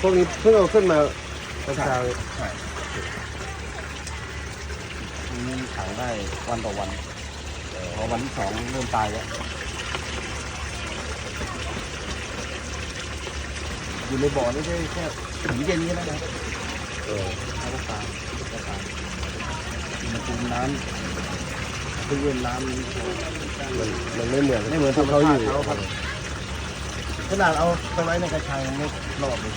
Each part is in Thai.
พวกนี้เพิ่งเอาขึ้นมาเช้าใช่ใช่นี่ขังได้วันต่อวันพอวันที่สองเริ่มตายแล้วอยู่ในบ่อนี่ได้แค่ถึงเย็นนี้แล้วนะๆเออแล้วก็ตายก็ตายมันจุ่มน้ำคือเย็นน้ำมันมันไม่เหมือนไม่เหมือนที่เขาอยู่ธรรมชาติเขาครับขนาดเอาไปไว้ในกระชังไม่รอดเลย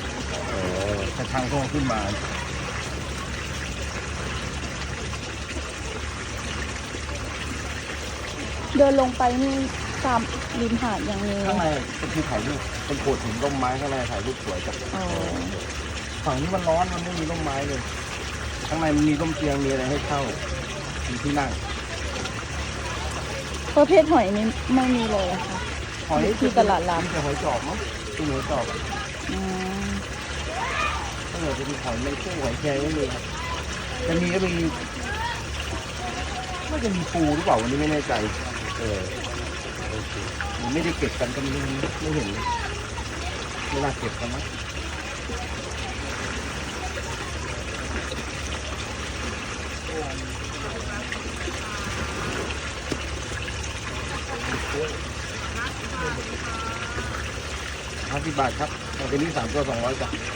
กระชังก็เอาขึ้นมาเดินลงไปนี่ตามริมหาดอย่างนี้ข้างในเป็นที่ถ่ายรูปเป็นโขดหินร่มไม้ข้างในถ่ายรูปสวยจังอ๋อฝั่งนี้มันร้อนมันไม่มีร่มไม้เลย ข้างในมันมีร่มเตียงมีอะไรให้เช่ามีที่นั่งประเภทหอยนี่ไม่มีเลยอะค่ะหอยที่ตลาดรามมีแต่หอยจอบมั้งตู้หอยจอบอะอืมถ้า เกิดจะมีหอยแมงคู่หอยแครงไม่มีครับจะมีก็มีน่าจะมีปูหรือเปล่าวันนี้ไม่แน่ใจ เออโอเคหรือไม่ได้เก็บกันก็ไม่ไม่เห็นเวลาเก็บกันนะห้าสิบบาทครับเอาเป็นนี้สามตัวสองร้อยจ้ะ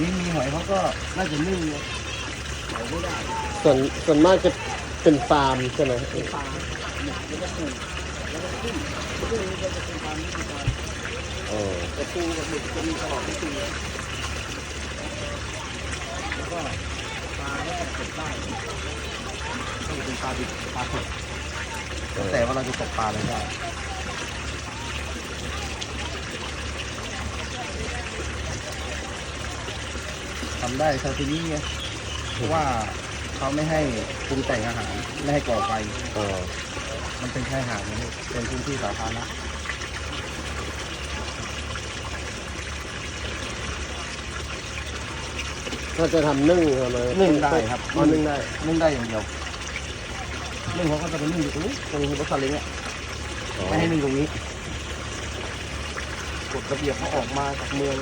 นี้มีหอยเขาก็น่าจะนึ่งนะหอยไม่ได้ส่วนส่วนมากจะเป็นฟาร์มใช่ไหมปลาเนี่ยแล้วก็ปูแล้วก็ขึ้นขึ้นนี่ก็จะเป็นปลาไม่มีปลาเออแต่ปูกับหมึกจะมีตลอดทั้งปีแล้วก็ปลาก็จะเก็บได้ก็จะเป็นปลาดิบปลาสดแล้วแต่ว่าเราจะตกปลาอะไรได้ ทำได้ซาซิมิไงเพราะว่าเขาไม่ให้ปรุงแต่งอาหารไม่ให้ก่อไฟเออมันเป็นชายหาดนะพี่เป็นพื้นที่สาธารณะถ้าจะทำนึ่งทำอะไรนึ่งได้ครับอ๋อนึ่งได้นึ่งได้อย่างเดียวนึ่งเขาก็จะเป็นนึ่งอยู่ตรงนี้ตรงรถซาเล้งอะอ๋อไม่ให้นึ่งตรงนี้กฎระเบียบเขาออกมาจากเมือง